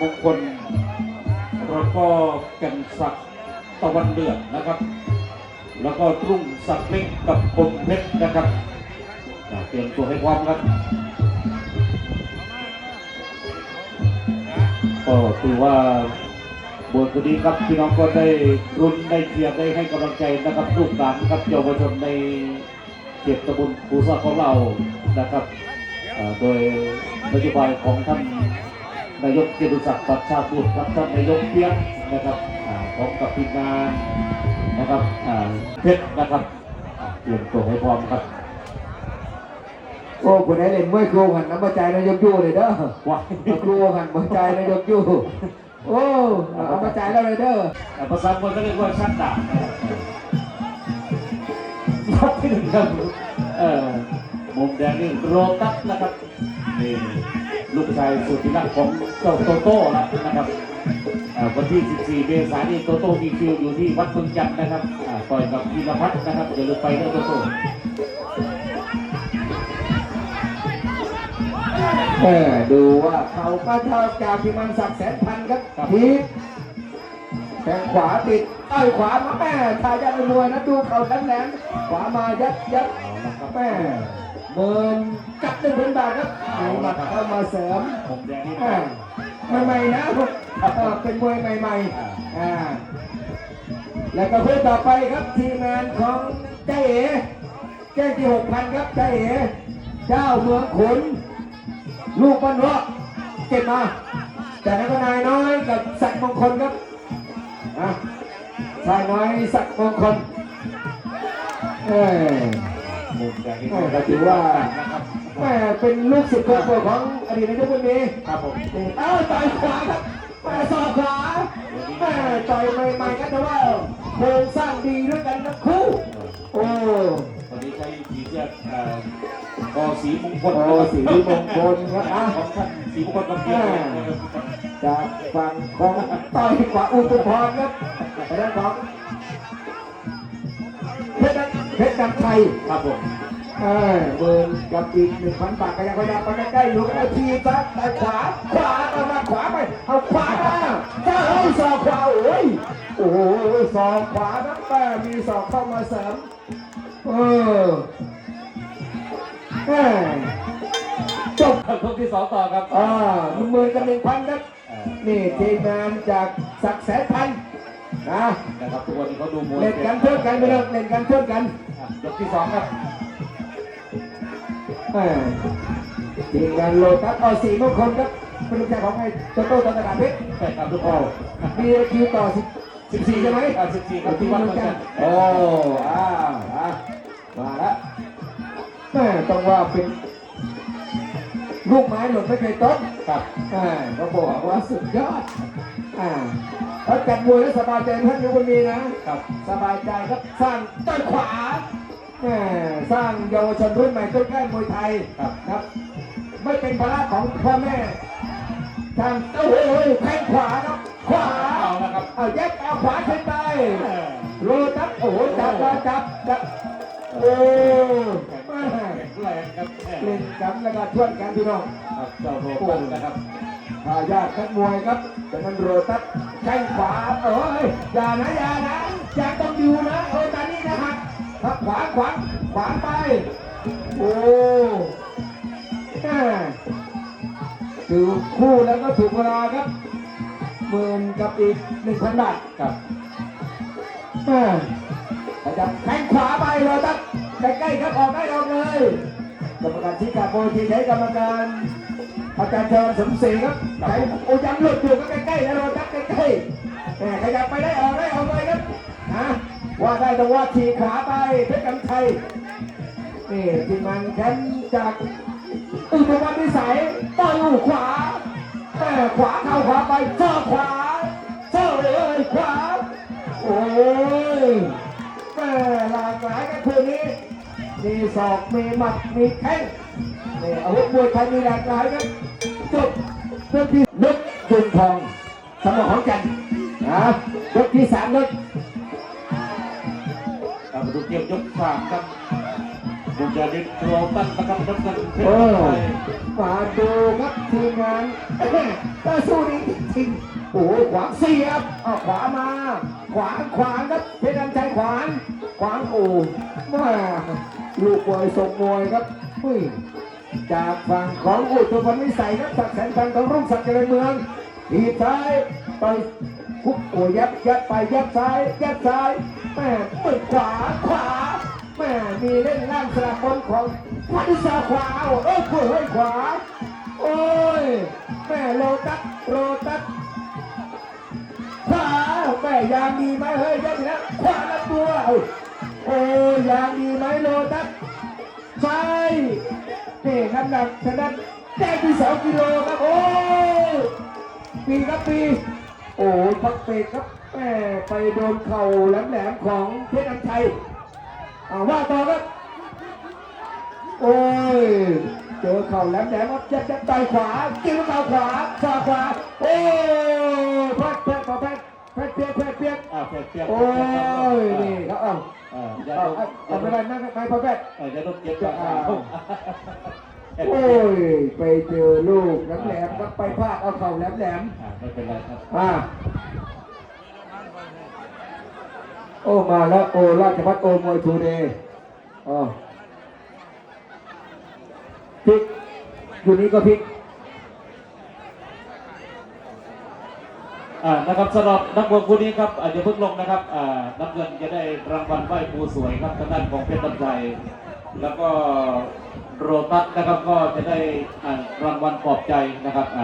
มงคลแล้วก็แกันศักดิ์ตะวันเดือดนะครับ แล้วก็รุ่งศักดิ์เล็กกับคมเพชรนะครับเตรียมตัวให้พร้อมครับก็ถือว่าบทนี้ครับพี่น้องก็ได้รุนได้เชียร์ได้ให้กำลังใจนะครับลูกหลานครับเยาวชนในเขตตำบลปูซาของเรานะครับโดยนโยบายของท่าน นายกเกียรติศักดิ์ปัชชาบุตรครับท่านนายกเพียงนะครับอ่าพร้อมกับทีมงานนะครับอ่าเพชรนะครับอ่าเตรียมตัวให้พร้อมครับโอ้คนไหนเล่นมวยครูกันน้ำมาใจนายกยู่เลยเด้อว้ายเอาครูกันมาใจนายกยู่โอ้เอามาใจแล้วเลยเด้ออ่าภาษาคนก็เรียกว่าชัดดาบรอบที่หนึ่งครับเอ่อมุมแดงนี่โรตัสนะครับนี่ ลูกชายสุดที่รักของเจ้าโตโต้แล้วนะครับอ่าวันที่ 14 เมษายนนี้โตโต้มีคิวอยู่ที่วัดเมืองจันทร์นะครับอ่าต่อยกับพีรพัฒน์นะครับอย่าลืมไปนะโตโต้เออดูว่าเขาก็เท่าจากที่มันสักแสนพันครับทีแข้งขวาติดเอ้ยขวามาแม่ทายาทมวยนะดูเขาทั้งแหลมขวามายัดยัดเอาละครับแม่ เมินจับหนึ่งพันบาทครับเอาหมัดเข้ามาเสริมผมแดงนี่อ่าใหม่ๆนะเออเป็นมวยใหม่ๆอ่าแล้วก็เพื่อนต่อไปครับทีมงานของเจ้าเอ๋แก้งที่หกพันครับเจ้าเอ๋เจ้าเมืองขุนลูกบ้านหัวเก็บมาจากนั้นก็นายน้อยกับศักดิ์มงคลครับอะชายน้อยศักดิ์มงคลเอ้ย มุมแดงนี่แม่ก็ถือว่านะครับแม่เป็นลูกศิษย์คนโปรดของอดีตนายกคนนี้ครับผมเอ้าต่อยขวาครับแม่สอบขวาแม่ต่อยใหม่ๆกันแต่ว่าโครงสร้างดีด้วยกันทั้งคู่โอ้วันนี้ใช้สีเสื้อเอ่อกอสีมงคลโอ้สีมงคลครับอะของท่านสีมงคลกำเพียรนะครับจากฝั่งของต่อยขวาอุปพรครับไปด้านของเพชรดัง เพชรดังไทยครับผมเออเบิร์นกับอีกหนึ่งพันบาทก็ยังพยายามไปใกล้ๆอยู่กันเอาทีซัดแต่ขวา ขวาเอามาขวาไป เอาขวามาเจ้าเอ้ยศอกขวาโอ้ย โอ้ยศอกขวานะแม่มีศอกเข้ามาเสริมเออแม่จบคนที่สองต่อครับอ่าหมื่นกับหนึ่งพันครับเอ่อนี่ทีมงานจากศักดิ์แสนพันธุ์ นะนะครับทุกวันนี้เขาดูมวยเล่นกันเพื่อนกันไปเลยเล่นกันเพื่อนกันอะยกที่สองครับแม่ทีมงานโลตัสเอาสี่มงคลครับเป็นลูกชายของไอ้โตโต้ตอนตลาดเพชรใช่ครับทุกคโอ้นมีคิวต่อสิบสิบสี่ใช่ไหมอะสิบสี่ครับทีที่มวัดเมืเมือองงจัจันนททร์ร์โอ้อ้าวอะมาแล้วแม่ต้องว่าเป็นลูกไม้หล่นไม่เคยต้นครับอ่าเขาบอกว่าสุดยอดอ่า แล้วจัดมวยแล้วสบายใจท่านทุกคนมีนะครับ สบายใจครับสร้างต้นขวาแหม่สร้างเยาวชนรุ่นใหม่ต้นแก้มวยไทยครับ ครับ ไม่เป็นภาระของพ่อแม่ทางโอ้โหแข้งขวาครับขวาเอาละครับเอาแยกเอาขวาขึ้นไปเออโรตัสโอ้โหจับมาจับจับโอ้แม่แข็งแรงครับแม่เล่นกันแล้วก็ชวนกันพี่น้องครับเจ้าโรตัสนะครับ ทายาทนักมวยครับจากนั้นโรตัสแข้งขวาเอ้ยอย่านะอย่านะอย่าต้องอยู่นะเออตอนนี้นะครับครับขวาขวาขวาไป โอ้แม่ถือคู่แล้วก็ถูกเวลาครับหมื่นกับอีกหนึ่งพันบาทครับแม่ขยับแข้งขวาไปโรตัสใกล้ๆครับออกได้ออกเลยกรรมการชี้ขาดโบทีใช้กรรมการ อาจารย์เชิญสมศรีครับใช้โอ้ยังหลุดอยู่ก็ใกล้ๆนะโรตัสใกล้ๆแหมขยับไปได้ออกได้ออกเลยครับนะว่าได้แต่ว่าทีขาไปเพชรกำไทยนี่ทีมงานแชมป์จากอุตมะพิสัยต่อยอู่ขวาแม่ขวาเข้าขวาไปเจ้าขวาเจ้าเลยขวาโอ้ยแม่หลากหลายกันคืนนี้มีศอกมีหมัดมีแข้ง นี่อาวุธมวยไทยมีหลากหลายครับจบยกที่นึกยุนทองสมองของจันทร์นะยกที่สามนึกเรามาดูเกมยกสามครับบุญญาลิศโรตันนะครับน้ำเงินเพชโอ้รไทยมาดูครับทีมงานก็สู้ดีจริงๆโอ้โหขวางเสียบเอาขวามา ขวางขวางครับเพชรน้ำชัยขวางขวางโอ้มาลูกมวยส่งมวยครับอุ้ย จากฝั่งของอุตุพรวิสัยครับสักแสนพันธ์ของรุ่งศักดิ์เจริญเมืองทีซ้ายไปคุกโอ้ยับยับไปยับซ้ายยับซ้ายแม่เปิดขวาขวาแม่มีเล่นล่างสลับบนของพันษาขวาโอ้เอ้ยเฮ้ยขวาโอ้ยแม่โลตัสโลตัสขวาแม่ยางดีไหมเฮ้ยยัดอีกแล้วขวาลำตัวโอ้ยยางดีไหมโลตัส นี่น้ำหนักฉะนั้นได้ไปสองกิโลครับโอ้ปีครับปีโอ้พักเบรกครับแม่ไปโดนเข่าแหลมๆของเพชรอัญชัยเอาว่าต่อครับโอ้ยเจอเข่าแหลมแหลมครับยัดยัดต่อยขวาจิ้มเข่าขวาขวาขวาโอ้ ปียกแพทย์เปียกอ่าเปียกเปียกโอ้ยนี่เขาเอาอ่าอย่าเอาโดนเอาเอาไม่ได้นั่งไปพอแพทย์เอออย่าโดนเจ็บจากขาโอ้ยไปเจอลูกแหลมแหลมครับไปพลาดเอาเข่าแหลมแหลมอ่าไม่เป็นไรครับอ่าโอ้มาแล้วโอ้ราชพัฒโอมวยทูเดย์อ๋อพลิกอยู่นี้ก็พลิก อ่านะครับสำหรับนักบอลคู่นี้ครับอาจจะเพิ่งลงนะครับอ่านักเงินจะได้รางวัลไหว้ครูสวยครับทางด้านของเพชรลำไยแล้วก็โรตัสนะครับก็จะได้อ่ารางวัลปลอบใจนะครับอ่า